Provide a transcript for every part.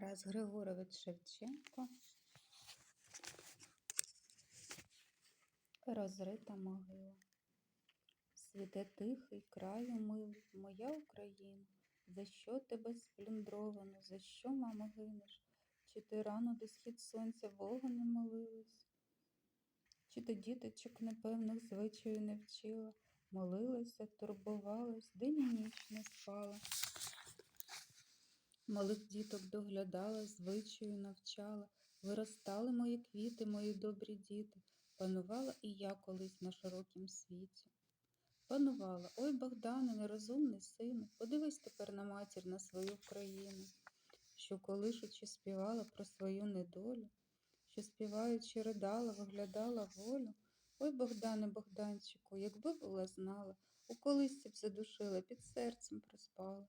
Тарас Григорович Шевченко. Розрита могила. Світе тихий краю милий, моя Україна, за що тебе сплюндровано, за що, мамо, гинеш? Чи ти рано до схід сонця Бога не молилась? Чи ти діточок непевних звичаю не вчила, молилася, турбувалась, день і ніч не спала. Малих діток доглядала, звичаю навчала, виростали мої квіти, мої добрі діти, панувала і я колись на широкім світі. Панувала, ой, Богдане, нерозумний сину, подивись тепер на матір, на свою країну, що колишучи співала про свою недолю, що співаючи ридала, виглядала волю. Ой, Богдане, Богданчику, якби була знала, у колисці б задушила, під серцем проспала.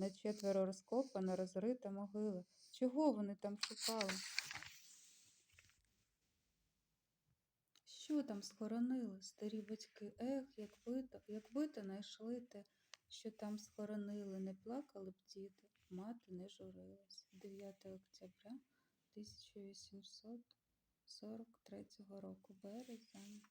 На четверо розкопана, розрита могила. Чого вони там шукали? Що там схоронили старі батьки? Ех, якби то, якби то знайшли те, що там схоронили, не плакали б діти, мати не журилась. 9 октября 1843 року, березень.